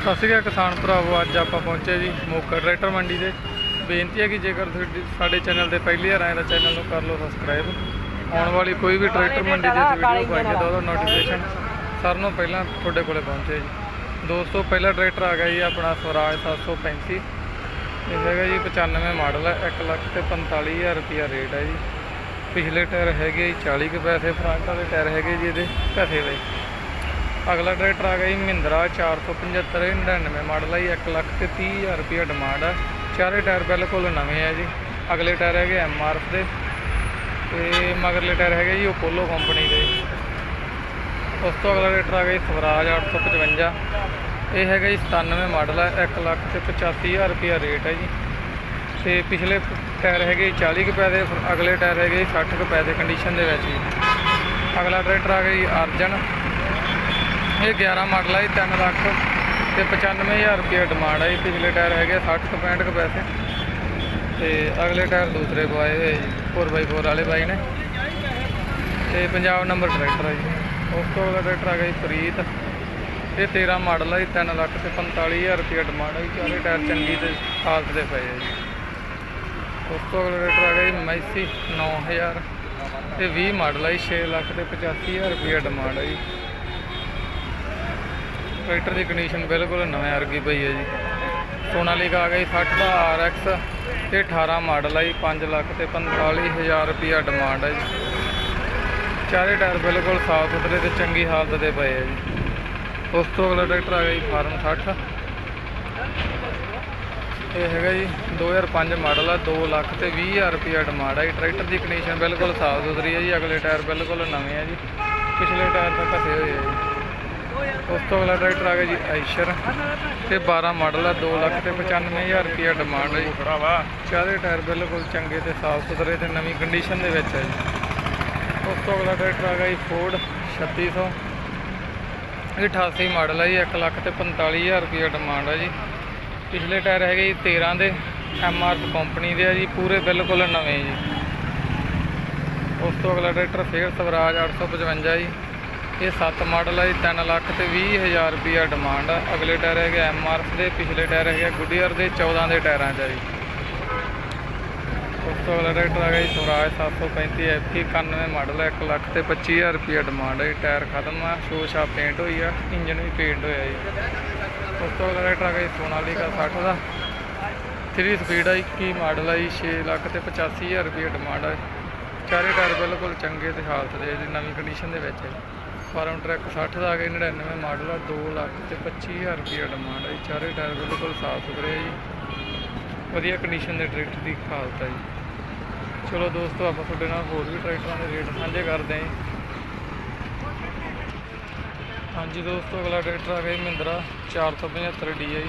ਸਤਿ ਸ਼੍ਰੀ ਅਕਾਲ ਕਿਸਾਨ ਭਰਾਵੋ, ਅੱਜ ਆਪਾਂ ਪਹੁੰਚੇ ਜੀ ਮੋਗਾ ਟਰੈਕਟਰ ਮੰਡੀ ਦੇ। ਬੇਨਤੀ ਹੈ ਕਿ ਜੇਕਰ ਤੁਸੀਂ ਸਾਡੇ ਚੈਨਲ ਤੇ ਪਹਿਲੀ ਵਾਰ ਆਏ ਤਾਂ ਚੈਨਲ ਨੂੰ ਕਰ ਲਓ ਸਬਸਕ੍ਰਾਈਬ ਆਉਣ ਵਾਲੀ ਕੋਈ ਵੀ ਟਰੈਕਟਰ ਮੰਡੀ ਦੀ ਵੀਡੀਓ ਪਾਈਏ ਤਾਂ ਉਹਦਾ ਨੋਟੀਫਿਕੇਸ਼ਨ ਸਾਰਿਆਂ ਨੂੰ ਪਹਿਲਾਂ ਤੁਹਾਡੇ ਕੋਲੇ ਪਹੁੰਚੇ ਜੀ। ਦੋਸਤੋ, ਪਹਿਲਾ ਟਰੈਕਟਰ ਆ ਗਿਆ ਜੀ ਆਪਣਾ ਸਵਰਾਜ 735 ਇਹ ਹੈਗਾ ਜੀ 95 ਮਾਡਲ ਹੈ 1 ਲੱਖ ਤੇ 45000 ਰੁਪਿਆ ਰੇਟ ਹੈ ਜੀ। ਪਿਛਲੇ ਟਾਇਰ ਹੈਗੇ ਜੀ 40 ਕੁ ਪੈਸੇ, ਫਰੰਟ ਵਾਲੇ ਟਾਇਰ ਹੈਗੇ ਜੀ ਇਹਦੇ ਪੈਸੇ ਦੇ। ਅਗਲਾ ਟਰੈਕਟਰ ਆ ਗਿਆ ਜੀ ਮਹਿੰਦਰਾ 475 99 ਮਾਡਲ ਹੈ ਜੀ 1 ਲੱਖ ਤੇ 30000 ਰੁਪਿਆ ਡਿਮਾਂਡ ਹੈ ਚਾਰੇ ਟਾਇਰ ਬਿਲਕੁਲ ਨਵੇਂ ਆ ਜੀ। ਅਗਲੇ ਟਾਇਰ ਹੈਗੇ ਐਮਆਰਐਫ ਦੇ। ਤੇ ਮਗਰਲੇ ਟਾਇਰ ਹੈਗੇ ਜੀ ਅਪੋਲੋ ਕੰਪਨੀ ਦੇ। ਉਸ ਤੋਂ ਅਗਲਾ ਟਰੈਕਟਰ ਆ ਗਿਆ ਜੀ ਸਵਰਾਜ 855 ਇਹ ਹੈਗਾ ਜੀ 97 ਮਾਡਲ ਹੈ 1 ਲੱਖ ਤੇ 85000 ਰੁਪਿਆ ਰੇਟ ਹੈ ਜੀ। ਤੇ ਪਿਛਲੇ ਟਾਇਰ ਹੈਗੇ ਜੀ 40 ਕੁ ਪੈਸੇ ਫਿਰ ਅਗਲੇ ਟਾਇਰ ਹੈਗੇ ਜੀ 60 ਕੁ ਪੈਸੇ ਕੰਡੀਸ਼ਨ ਦੇ ਵਿੱਚ ਜੀ। ਅਗਲਾ ਟਰੈਕਟਰ ਆ ਗਿਆ ਜੀ ਅਰਜਨ। ਇਹ 11 ਮਾਡਲ ਹੈ ਜੀ 3 ਲੱਖ ਤੇ 95000 ਰੁਪਏ ਡਿਮਾਂਡ ਹੈ ਪਿਛਲੇ ਟਾਇਰ ਹੈਗੇ 60 ਕੁ 65 ਕੁ ਪੈਸੇ। ਤੇ ਅਗਲੇ ਟਾਇਰ ਦੂਸਰੇ ਪਵਾਏ ਹੋਏ ਜੀ 4x4 ਵਾਲੇ ਬਾਈ ਨੇ। ਤੇ ਪੰਜਾਬ ਨੰਬਰ ਟਰੈਕਟਰ ਹੈ ਜੀ। ਉਸ ਤੋਂ ਅਗਲਾ ਟਰੈਕਟਰ ਆ ਗਿਆ ਜੀ ਪ੍ਰੀਤ। ਇਹ 13 ਮਾਡਲ ਹੈ ਜੀ 3 ਲੱਖ ਤੇ 45000 ਰੁਪਏ ਡਿਮਾਂਡ ਹੈ ਜੀ। ਚਾਰੇ ਟਾਇਰ ਚੰਗੀ ਤੇ ਹਾਲਤ ਦੇ ਪਏ ਆ ਜੀ। ਉਸ ਤੋਂ ਅਗਲਾ ਟਰੈਕਟਰ ਆ ਗਿਆ ਜੀ, ਮੈਸੀ 9000 ਤੇ 20 ਮਾਡਲ ਹੈ ਜੀ 6 ਲੱਖ ਤੇ 85000 ਰੁਪਏ ਡਿਮਾਂਡ ਹੈ ਜੀ। ਟਰੈਕਟਰ ਦੀ ਕੰਡੀਸ਼ਨ ਬਿਲਕੁਲ ਨਵੇਂ ਵਰਗੀ ਪਈ ਹੈ ਜੀ। ਸੋਨਾਲੀਕਾ ਆ ਗਈ 60 ਦਾ RX ਤੇ 18 ਮਾਡਲ ਆ ਜੀ 5 ਲੱਖ ਤੇ 45000 ਰੁਪਿਆ ਡਿਮਾਂਡ ਹੈ ਜੀ। ਚਾਰੇ ਟਾਇਰ ਬਿਲਕੁਲ ਸਾਫ਼ ਸੁਥਰੇ ਤੇ ਚੰਗੀ ਹਾਲਤ ਦੇ ਪਏ ਹੈ ਜੀ। ਉਸ ਤੋਂ ਅਗਲਾ ਟਰੈਕਟਰ ਆ ਗਿਆ ਜੀ ਫਾਰਮ 60 ਇਹ ਹੈਗਾ ਜੀ 2005 ਮਾਡਲ ਆ 2 ਲੱਖ ਤੇ 20000 ਰੁਪਿਆ ਡਿਮਾਂਡ ਆ ਜੀ। ਟਰੈਕਟਰ ਦੀ ਕੰਡੀਸ਼ਨ ਬਿਲਕੁਲ ਸਾਫ਼ ਸੁਥਰੀ ਹੈ ਜੀ, ਅਗਲੇ ਟਾਇਰ ਬਿਲਕੁਲ ਨਵੇਂ ਆ ਜੀ। ਪਿਛਲੇ ਟਾਇਰ ਤਾਂ ਘਸੇ ਹੋਏ ਆ ਜੀ। ਉਸ ਤੋਂ ਅਗਲਾ ਟਰੈਕਟਰ ਆ ਗਿਆ ਜੀ ਆਈਸ਼ਰ ਤੇ 12 ਮਾਡਲ ਆ 2 ਲੱਖ ਤੇ 95000 ਰੁਪਿਆ ਡਿਮਾਂਡ ਹੈ ਜੀ। ਚਾਰੇ ਟਾਇਰ ਬਿਲਕੁਲ ਚੰਗੇ ਤੇ ਸਾਫ਼ ਸੁਥਰੇ ਤੇ ਨਵੀਂ ਕੰਡੀਸ਼ਨ ਦੇ ਵਿੱਚ ਹੈ ਜੀ। ਉਸ ਤੋਂ ਅਗਲਾ ਟਰੈਕਟਰ ਆ ਗਿਆ ਜੀ ਫੋਰਡ 3600 ਇਹ 88 ਮਾਡਲ ਹੈ ਜੀ 1 ਲੱਖ ਤੇ 45000 ਰੁਪਿਆ ਡਿਮਾਂਡ ਹੈ ਜੀ। ਪਿਛਲੇ ਟਾਇਰ ਹੈਗੇ ਜੀ 13 ਦੇ ਐਮਆਰਐਫ ਕੰਪਨੀ ਦੇ ਆ ਜੀ ਪੂਰੇ ਬਿਲਕੁਲ ਨਵੇਂ ਜੀ। ਉਸ ਤੋਂ ਅਗਲਾ ਟਰੈਕਟਰ ਫੇਰ ਸਵਰਾਜ 855 ਜੀ। ਇਹ 7 ਮਾਡਲ ਹੈ ਜੀ 3 ਲੱਖ ਤੇ 20000 ਰੁਪਿਆ ਡਿਮਾਂਡ ਆ। ਅਗਲੇ ਟਾਇਰ ਹੈਗੇ ਐਮਆਰਐਫ ਦੇ, ਪਿਛਲੇ ਟਾਇਰ ਹੈਗੇ ਗੁੱਡੀਅਰ ਦੇ 14 ਦੇ ਟਾਇਰਾਂ 'ਚ ਜੀ। ਉਸ ਤੋਂ ਅਗਲਾ ਟਰੈਕਟਰ ਹੈਗਾ ਜੀ, ਸਵਰਾਜ 735 ਐਫੀ 91 ਮਾਡਲ ਹੈ 1 ਲੱਖ ਤੇ 25000 ਰੁਪਿਆ ਡਿਮਾਂਡ ਹੈ ਜੀ, ਟਾਇਰ ਖਤਮ ਆ, ਸ਼ੋਸ਼ਾ ਪੇਂਟ ਹੋਈ ਆ ਇੰਜਨ ਵੀ ਪੇਂਟ ਹੋਇਆ ਜੀ। ਉਸ ਤੋਂ ਅਗਲਾ ਟਰੈਕਟਰ ਆ ਗਿਆ ਜੀ, ਸੋਨਾਲੀਕਾ 60 ਦਾ। 3 ਸਪੀਡ ਆ 21 ਮਾਡਲ ਆ ਜੀ 6 ਲੱਖ ਤੇ 85000 ਰੁਪਏ ਡਿਮਾਂਡ ਆ ਚਾਰੇ ਟਾਇਰ ਬਿਲਕੁਲ ਚੰਗੇ ਤੇ ਹਾਲਤ ਦੇ ਨਵੀਂ ਕੰਡੀਸ਼ਨ ਦੇ ਵਿੱਚ ਹੈ ਫਾਰਮ ਟਰੈਕ 60 ਦਾ ਆ ਗਿਆ 99 ਮਾਡਲ ਆ 2 ਲੱਖ ਤੇ 25000 ਰੁਪਏ ਡਿਮਾਂਡ ਆ ਜੀ। ਚਾਰੇ ਟਾਇਰ ਬਿਲਕੁਲ ਸਾਫ਼ ਸੁਥਰੇ ਆ ਜੀ। ਵਧੀਆ ਕੰਡੀਸ਼ਨ ਦੇ ਟਰੈਕਟਰ ਦੀ ਹਾਲਤ ਹੈ ਜੀ। ਚਲੋ ਦੋਸਤੋ, ਆਪਾਂ ਤੁਹਾਡੇ ਨਾਲ ਹੋਰ ਵੀ ਟਰੈਕਟਰਾਂ ਦੇ ਰੇਟ ਸਾਂਝੇ ਕਰਦੇ ਹਾਂ। ਹਾਂਜੀ ਦੋਸਤੋ, ਅਗਲਾ ਟਰੈਕਟਰ ਆ ਗਿਆ ਜੀ ਮਹਿੰਦਰਾ 475 ਜੀ।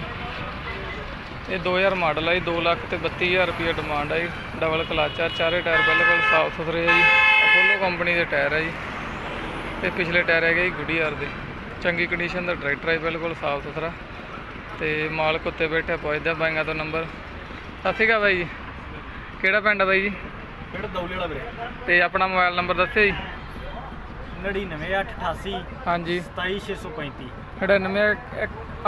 ਇਹ 2000 ਮਾਡਲ ਹੈ ਜੀ 2 ਲੱਖ ਤੇ 32000 ਰੁਪਏ ਡਿਮਾਂਡ ਹੈ ਜੀ। ਡਬਲ ਕਲਾਚਾ ਚਾਰੇ ਟਾਇਰ ਬਿਲਕੁਲ ਸਾਫ਼ ਸੁਥਰੇ ਹੈ ਜੀ। ਅਪੋਲੋ ਕੰਪਨੀ ਦੇ ਟਾਇਰ ਹੈ ਜੀ। ਤੇ ਪਿਛਲੇ ਟਾਇਰ ਹੈਗੇ ਗੁੱਡੀਆਰ ਦੇ। ਚੰਗੀ ਕੰਡੀਸ਼ਨ ਦਾ ਟਰੈਕਟਰ ਹੈ ਬਿਲਕੁਲ ਸਾਫ਼ ਸੁਥਰਾ। ਤੇ ਮਾਲਕ ਉੱਤੇ ਬੈਠਾ ਪੁੱਛਦਾ ਬਾਈਆਂ ਤੋਂ ਨੰਬਰ ਸਤਿ ਸ਼੍ਰੀ ਅਕਾਲ ਬਾਈ ਜੀ। ਕਿਹੜਾ ਪਿੰਡ ਆ ਬਾਈ ਜੀ? ਪਿੰਡ ਦੌਲੇ ਵਾਲਾ ਵੀਰੇ। ਤੇ ਆਪਣਾ ਮੋਬਾਈਲ ਨੰਬਰ ਦੱਸਿਓ ਜੀ। 99888 ਹਾਂਜੀ। 27635 99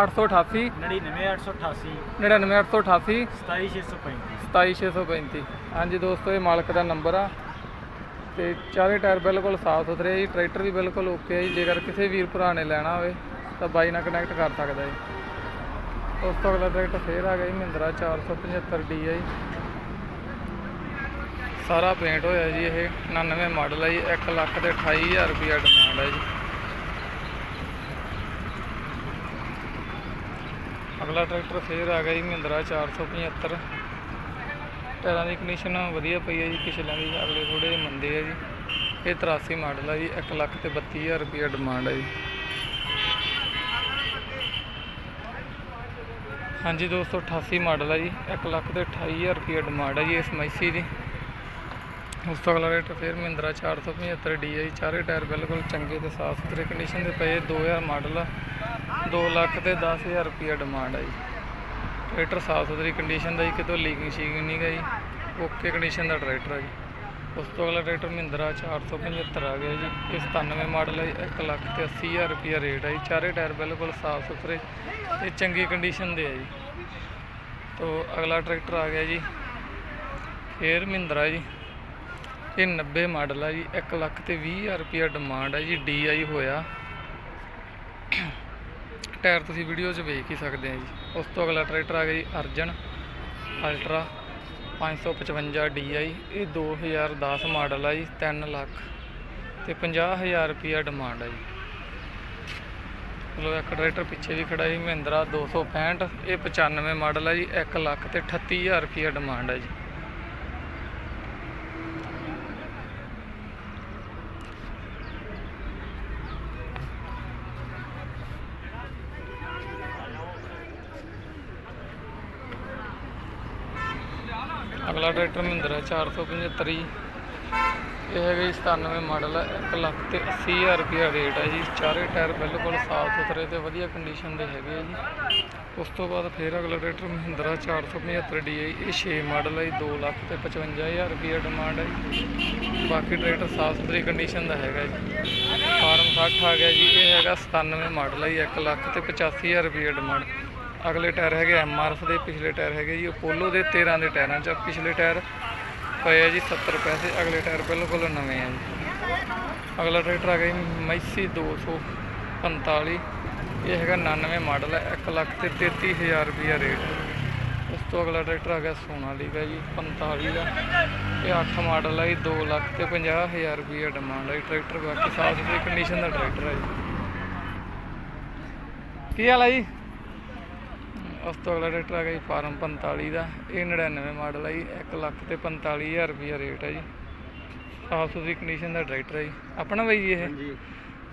888 99888 99888 27635 27635 ਹਾਂਜੀ ਦੋਸਤੋ ਇਹ ਮਾਲਕ ਦਾ ਨੰਬਰ ਆ। ਤੇ ਚਾਰੇ ਟਾਇਰ ਬਿਲਕੁਲ ਸਾਫ਼ ਸੁਥਰੇ ਆ ਜੀ, ਟਰੈਕਟਰ ਵੀ ਬਿਲਕੁਲ ਓਕੇ ਹੈ ਜੀ, ਜੇਕਰ ਕਿਸੇ ਵੀਰ ਭਰਾ ਨੇ ਲੈਣਾ ਹੋਵੇ, ਤਾਂ ਬਾਈ ਨਾਲ ਕਨੈਕਟ ਕਰ ਸਕਦਾ ਜੀ। ਉਸ ਤੋਂ ਅਗਲਾ ਟਰੈਕਟਰ ਫੇਰ ਆ ਗਿਆ ਜੀ, ਮਹਿੰਦਰਾ 475 ਡੀ ਆ ਜੀ। ਸਾਰਾ ਪੇਂਟ ਹੋਇਆ ਜੀ ਇਹ 99 ਮਾਡਲ ਹੈ ਜੀ 1 ਲੱਖ ਤੇ 28000 ਰੁਪਇਆ ਡਿਮਾਂਡ ਹੈ ਜੀ। ਅਗਲਾ ਟਰੈਕਟਰ ਫੇਰ ਆ ਗਿਆ ਜੀ, ਮਹਿੰਦਰਾ 475 ਟਾਇਰਾਂ ਦੀ ਕੰਡੀਸ਼ਨ ਵਧੀਆ ਪਈ ਹੈ ਜੀ ਪਿਛਲਿਆਂ ਦੀ ਅਗਲੇ ਥੋੜੇ ਮੰਦੇ ਆ ਜੀ। ਇਹ 83 ਮਾਡਲ ਆ ਜੀ 1 ਲੱਖ ਤੇ 32000 ਰੁਪਇਆ ਡਿਮਾਂਡ ਹੈ ਜੀ। ਹਾਂਜੀ ਦੋਸਤੋ 88 ਮਾਡਲ ਆ ਜੀ 1 ਲੱਖ ਤੇ 28000 ਰੁਪਇਆ ਡਿਮਾਂਡ ਹੈ ਜੀ ਇਸ ਮੈਸੀ ਦੀ। ਉਸ ਤੋਂ ਅਗਲਾ ਰੇਟ ਫਿਰ ਮਹਿੰਦਰਾ 475 ਜੀ, ਚਾਰੇ ਟਾਇਰ ਬਿਲਕੁਲ ਚੰਗੇ ਤੇ ਸਾਫ਼ ਸੁਥਰੇ ਕੰਡੀਸ਼ਨ ਦੇ ਪਏ 2000 ਮਾਡਲ ਆ 2 ਲੱਖ ਤੇ 10000 ਰੁਪਇਆ ਡਿਮਾਂਡ ਹੈ ਜੀ। ਟਰੈਕਟਰ ਸਾਫ਼ ਸੁਥਰੀ ਕੰਡੀਸ਼ਨ ਦਾ ਜੀ, ਕਿਤੋਂ ਲੀਕਿੰਗ ਸ਼ੀਕਿੰਗ ਨਹੀਂ ਗਾ ਜੀ। ਓਕੇ ਕੰਡੀਸ਼ਨ ਦਾ ਟਰੈਕਟਰ ਆ ਜੀ। ਉਸ ਤੋਂ ਅਗਲਾ ਟਰੈਕਟਰ ਮਹਿੰਦਰਾ 475 ਆ ਗਿਆ ਜੀ। ਇਹ 97 ਮਾਡਲ ਹੈ 1 ਲੱਖ ਤੇ 80 ਹਜ਼ਾਰ ਰੁਪਿਆ ਰੇਟ ਹੈ ਜੀ। ਚਾਰੇ ਟਾਇਰ ਬਿਲਕੁਲ ਸਾਫ਼ ਸੁਥਰੇ ਤੇ ਚੰਗੀ ਕੰਡੀਸ਼ਨ ਦੇ ਆ ਜੀ। ਤੋਂ ਅਗਲਾ ਟਰੈਕਟਰ ਆ ਗਿਆ ਜੀ, ਫੇਰ ਮਹਿੰਦਰਾ ਜੀ। ਇਹ 90 ਮਾਡਲ ਹੈ ਜੀ 1 ਲੱਖ ਤੇ 20 ਹਜ਼ਾਰ ਰੁਪਿਆ ਡਿਮਾਂਡ ਹੈ ਜੀ ਡੀਆਈ ਹੋਇਆ। ਟਾਇਰ ਤੁਸੀਂ ਵੀਡੀਓ 'ਚ ਵੇਖ ਹੀ ਸਕਦੇ ਆ ਜੀ। ਉਸ ਤੋਂ ਅਗਲਾ ਟਰੈਕਟਰ ਆ ਗਿਆ ਜੀ ਅਰਜਨ ਅਲਟਰਾ 555 DI ਇਹ 2010 ਮਾਡਲ ਆ ਜੀ 3 ਲੱਖ ਤੇ 50000 ਰੁਪਿਆ ਡਿਮਾਂਡ ਆ ਜੀ। ਚਲੋ ਇੱਕ ਟਰੈਕਟਰ ਪਿੱਛੇ ਵੀ ਖੜਾ ਜੀ, ਮਹਿੰਦਰਾ 265 ਇਹ 95 ਮਾਡਲ ਆ ਜੀ 1 ਲੱਖ ਤੇ 38000 ਰੁਪਿਆ ਡਿਮਾਂਡ ਆ ਜੀ। ਅਗਲਾ ਟਰੈਕਟਰ ਮਹਿੰਦਰਾ 475 ਜੀ। ਇਹ ਹੈਗਾ ਜੀ 97 ਮਾਡਲ ਹੈ 1 ਲੱਖ ਤੇ 80000 ਰੁਪਇਆ ਰੇਟ ਹੈ ਜੀ। ਚਾਰੇ ਟਾਇਰ ਬਿਲਕੁਲ ਸਾਫ਼ ਸੁਥਰੇ ਤੇ ਵਧੀਆ ਕੰਡੀਸ਼ਨ ਦੇ ਹੈਗੇ ਆ ਜੀ। ਉਸ ਤੋਂ ਬਾਅਦ ਫਿਰ ਅਗਲਾ ਟਰੈਕਟਰ ਮਹਿੰਦਰਾ 475 DI ਇਹ 6 ਮਾਡਲ ਹੈ ਜੀ 2 ਲੱਖ ਤੇ 55000 ਰੁਪਇਆ ਡਿਮਾਂਡ ਹੈ ਜੀ। ਬਾਕੀ ਟਰੈਕਟਰ ਸਾਫ਼ ਸੁਥਰੀ ਕੰਡੀਸ਼ਨ ਦਾ ਹੈਗਾ ਜੀ। ਫਾਰਮ 60 ਆ ਗਿਆ ਜੀ, ਇਹ ਹੈਗਾ 97 ਮਾਡਲ ਹੈ ਜੀ 1 ਲੱਖ ਤੇ 85000 ਰੁਪਇਆ ਡਿਮਾਂਡ ਅਗਲੇ ਟਾਇਰ ਹੈਗੇ ਐਮਆਰਐਫ ਦੇ ਪਿਛਲੇ ਟਾਇਰ ਹੈਗੇ ਜੀ, ਅਪੋਲੋ ਦੇ 13 ਦੇ ਟਾਇਰਾਂ 'ਚ ਪਿਛਲੇ ਟਾਇਰ। ਪਏ ਆ ਜੀ 70 ਪੈਸੇ, ਅਗਲੇ ਟਾਇਰ ਬਿਲਕੁਲ ਨਵੇਂ ਆ ਜੀ। ਅਗਲਾ ਟਰੈਕਟਰ ਆ ਗਿਆ ਜੀ ਮੈਸੀ 245 ਇਹ ਹੈਗਾ 99 ਮਾਡਲ ਹੈ 1 ਲੱਖ ਤੇ 33000 ਰੁਪਿਆ ਰੇਟ ਉਸ ਤੋਂ ਅਗਲਾ ਟਰੈਕਟਰ ਆ ਗਿਆ ਸੋਨਾਲੀਕਾ ਜੀ 45 ਦਾ। ਇਹ 8 ਮਾਡਲ ਹੈ ਜੀ 2 ਲੱਖ ਤੇ 50000 ਰੁਪਿਆ ਡਿਮਾਂਡ ਹੈ ਜੀ ਟਰੈਕਟਰ। ਬਾਕੀ ਸਾਫ਼ ਸੁਥਰੀ ਕੰਡੀਸ਼ਨ ਦਾ ਟਰੈਕਟਰ ਹੈ ਜੀ। ਕੀ ਹਾਲ ਹੈ ਜੀ? ਉਸ ਤੋਂ ਅਗਲਾ ਟਰੈਕਟਰ ਆ ਗਿਆ ਜੀ ਫਾਰਮ 45 ਦਾ ਇਹ 99 ਮਾਡਲ ਹੈ ਜੀ 1 ਲੱਖ ਤੇ 45000 ਰੁਪਿਆ ਰੇਟ ਹੈ ਜੀ। ਸਾਫ਼ ਸੁਥਰੀ ਕੰਡੀਸ਼ਨ ਦਾ ਟਰੈਕਟਰ ਹੈ ਜੀ। ਆਪਣਾ ਬਾਈ ਜੀ ਇਹ? ਹਾਂਜੀ।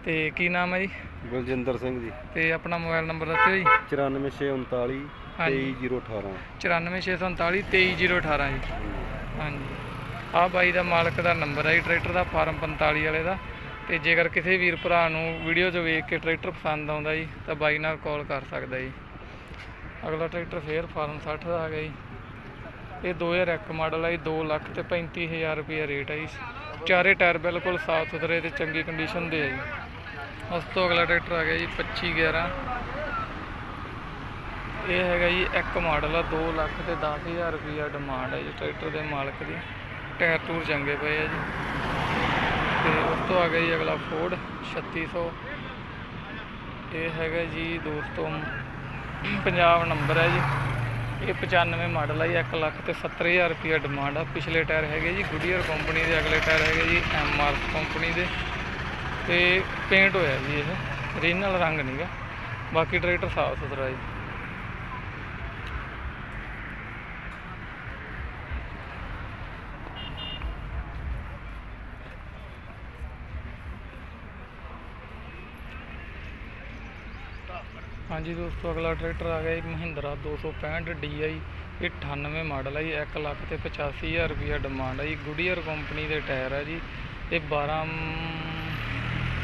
ਤੇ ਕੀ ਨਾਮ ਹੈ ਜੀ? ਗੁਰਜਿੰਦਰ ਸਿੰਘ ਜੀ। ਤੇ ਆਪਣਾ ਮੋਬਾਈਲ ਨੰਬਰ ਦੱਸਿਓ ਜੀ। 94639 ਹਾਂਜੀ। 23018 94639 23018 ਜੀ। ਹਾਂਜੀ। ਆ ਬਾਈ ਦਾ ਮਾਲਕ ਦਾ ਨੰਬਰ ਹੈ ਜੀ ਟਰੈਕਟਰ ਦਾ ਫਾਰਮ 45 ਵਾਲੇ ਦਾ। ਤੇ ਜੇਕਰ ਕਿਸੇ ਵੀਰ ਭਰਾ ਨੂੰ ਵੀਡੀਓ 'ਚ ਵੇਖ ਕੇ ਟਰੈਕਟਰ ਪਸੰਦ ਆਉਂਦਾ ਜੀ ਤਾਂ ਬਾਈ ਨਾਲ ਕਾਲ ਕਰ ਸਕਦਾ ਜੀ। ਅਗਲਾ ਟਰੈਕਟਰ ਫੇਰ ਫਾਰਮ 60 ਦਾ ਆ ਗਿਆ ਜੀ। ਇਹ 2001 ਮਾਡਲ ਆ ਜੀ 2 ਲੱਖ ਤੇ 35000 ਰੁਪਏ ਰੇਟ ਆ ਜੀ। ਚਾਰੇ ਟਾਇਰ ਬਿਲਕੁਲ ਸਾਫ਼ ਸੁਥਰੇ ਤੇ ਚੰਗੀ ਕੰਡੀਸ਼ਨ ਦੇ ਹੈ ਜੀ। ਉਸ ਤੋਂ ਅਗਲਾ ਟਰੈਕਟਰ ਆ ਗਿਆ ਜੀ 2511 ਇਹ ਹੈਗਾ ਜੀ ਇੱਕ ਮਾਡਲ ਆ 2 ਲੱਖ ਤੇ 10000 ਰੁਪਈਆ ਡਿਮਾਂਡ ਹੈ ਜੀ ਟਰੈਕਟਰ ਦੇ ਮਾਲਕ ਦੀ। ਟਾਇਰ ਟੂਰ ਚੰਗੇ ਪਏ ਆ ਜੀ। ਤੇ ਉਸ ਤੋਂ ਆ ਗਿਆ ਜੀ ਅਗਲਾ ਫੋਰਡ 3600 ਇਹ ਹੈਗਾ ਜੀ ਦੋਸਤੋ ਪੰਜਾਬ ਨੰਬਰ ਹੈ ਜੀ। ਇਹ 95 ਮਾਡਲ ਹੈ ਜੀ 1 ਲੱਖ ਤੇ 70000 ਰੁਪਈਆ ਡਿਮਾਂਡ ਆ। ਪਿਛਲੇ ਟਾਇਰ ਹੈਗੇ ਜੀ ਗੁਡੀਅਰ ਕੰਪਨੀ ਦੇ ਅਗਲੇ ਟਾਇਰ ਹੈਗੇ ਜੀ ਐਮਆਰ ਕੰਪਨੀ ਦੇ। ਤੇ ਪੇਂਟ ਹੋਇਆ ਜੀ ਇਹ। ਓਰੀਜਨਲ ਰੰਗ ਨਹੀਂਗਾ ਬਾਕੀ ਟਰੈਕਟਰ ਸਾਫ਼ ਸੁਥਰਾ ਜੀ। ਹਾਂਜੀ ਦੋਸਤੋ, ਅਗਲਾ ਟਰੈਕਟਰ ਆ ਗਿਆ ਜੀ ਮਹਿੰਦਰਾ 265 DI ਇਹ 98 ਮਾਡਲ ਹੈ ਜੀ 1 ਲੱਖ ਤੇ 85000 ਰੁਪਇਆ ਡਿਮਾਂਡ ਹੈ ਜੀ। ਗੁਡੀਅਰ ਕੰਪਨੀ ਦੇ ਟਾਇਰ ਹੈ ਜੀ, ਇਹ 12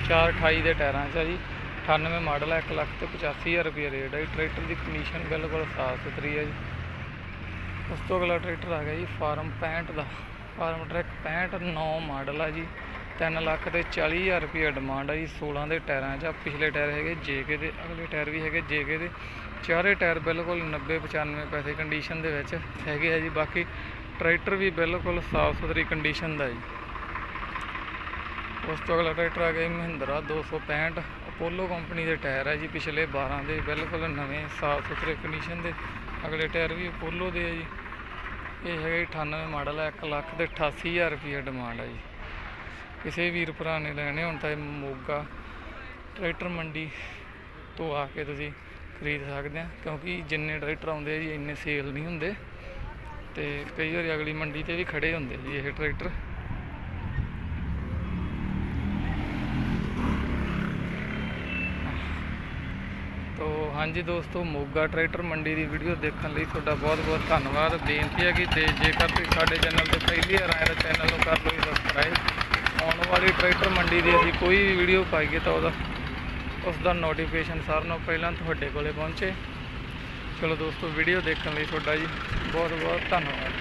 428 ਦੇ ਟਾਇਰਾਂ 'ਚ ਹੈ ਜੀ। 98 ਮਾਡਲ ਹੈ 1 ਲੱਖ ਤੇ 85000 ਰੁਪਇਆ ਰੇਟ ਹੈ ਜੀ। ਟਰੈਕਟਰ ਦੀ ਕੰਡੀਸ਼ਨ ਬਿਲਕੁਲ ਸਾਫ਼ ਸੁਥਰੀ ਹੈ ਜੀ। ਉਸ ਤੋਂ ਅਗਲਾ ਟਰੈਕਟਰ ਆ ਗਿਆ ਜੀ, ਫਾਰਮ 65 ਦਾ, ਫਾਰਮ ਟਰੈਕ 65 9 ਮਾਡਲ ਹੈ ਜੀ। 3 ਲੱਖ ਤੇ 40000 ਰੁਪਏ ਡਿਮਾਂਡ ਆ ਜੀ 16 ਦੇ ਟਾਇਰਾਂ 'ਚ। ਆ। ਪਿਛਲੇ ਟਾਇਰ ਹੈਗੇ ਜੇਕੇ ਦੇ, ਅਗਲੇ ਟਾਇਰ ਵੀ ਹੈਗੇ ਜੇਕੇ ਦੇ। ਚਾਰੇ ਟਾਇਰ ਬਿਲਕੁਲ 90 95 ਪੈਸੇ ਕੰਡੀਸ਼ਨ ਦੇ ਵਿੱਚ ਹੈਗੇ ਆ ਜੀ। ਬਾਕੀ ਟਰੈਕਟਰ ਵੀ ਬਿਲਕੁਲ ਸਾਫ਼ ਸੁਥਰੀ ਕੰਡੀਸ਼ਨ ਦਾ ਜੀ। ਉਸ ਤੋਂ ਅਗਲਾ ਟਰੈਕਟਰ ਆ ਗਿਆ ਜੀ ਮਹਿੰਦਰਾ 265 ਅਪੋਲੋ ਕੰਪਨੀ ਦੇ ਟਾਇਰ ਹੈ ਜੀ ਪਿਛਲੇ 12 ਦੇ, ਬਿਲਕੁਲ ਨਵੇਂ ਸਾਫ਼ ਸੁਥਰੇ ਕੰਡੀਸ਼ਨ ਦੇ। ਅਗਲੇ ਟਾਇਰ ਵੀ ਅਪੋਲੋ ਦੇ ਆ ਜੀ। ਇਹ ਹੈਗਾ ਜੀ 98 ਮਾਡਲ ਹੈ 1 ਲੱਖ ਤੇ 88000 ਰੁਪਏ ਡਿਮਾਂਡ ਹੈ ਜੀ। ਕਿਸੇ ਵੀਰ ਭਰਾ ਨੇ ਲੈਣੇ, ਹੁਣ ਤਾਂ ਇਹ ਮੋਗਾ ਟਰੈਕਟਰ ਮੰਡੀ ਤੋਂ ਆ ਕੇ ਤੁਸੀਂ ਖਰੀਦ ਸਕਦੇ ਆ, ਕਿਉਂਕਿ ਜਿੰਨੇ ਟਰੈਕਟਰ ਆਉਂਦੇ ਆ ਜੀ, ਇੰਨੇ ਸੇਲ ਨਹੀਂ ਹੁੰਦੇ ਤੇ ਕਈ ਵਾਰੀ ਅਗਲੀ ਮੰਡੀ ਤੇ ਵੀ ਖੜੇ ਹੁੰਦੇ ਜੀ ਇਹ ਟਰੈਕਟਰ। ਤੋ ਹਾਂਜੀ ਦੋਸਤੋ, ਮੋਗਾ ਟਰੈਕਟਰ ਮੰਡੀ ਦੀ ਵੀਡੀਓ ਦੇਖਣ ਲਈ ਤੁਹਾਡਾ ਬਹੁਤ ਬਹੁਤ ਧੰਨਵਾਦ। ਬੇਨਤੀ ਹੈ ਕਿ ਤੇ ਜੇਕਰ ਤੁਸੀਂ ਸਾਡੇ ਚੈਨਲ ਤੇ ਪਹਿਲੀ ਵਾਰ ਆਏ ਤਾਂ ਚੈਨਲ ਨੂੰ ਕਰ ਲਓ ਜੀ ਸਬਸਕ੍ਰਾਈਬ ਆਉਣ ਵਾਲੀ ਟਰੈਕਟਰ ਮੰਡੀ ਦੀ ਅਸੀਂ ਕੋਈ ਵੀ ਵੀਡੀਓ ਪਾਈਏ ਤਾਂ ਉਹਦਾ ਉਸ ਦਾ ਨੋਟੀਫਿਕੇਸ਼ਨ ਸਾਰਿਆਂ ਨਾਲੋਂ ਪਹਿਲਾਂ ਤੁਹਾਡੇ ਕੋਲੇ ਪਹੁੰਚੇ। ਚਲੋ ਦੋਸਤੋ, ਵੀਡੀਓ ਦੇਖਣ ਲਈ ਤੁਹਾਡਾ ਜੀ ਬਹੁਤ ਬਹੁਤ ਧੰਨਵਾਦ।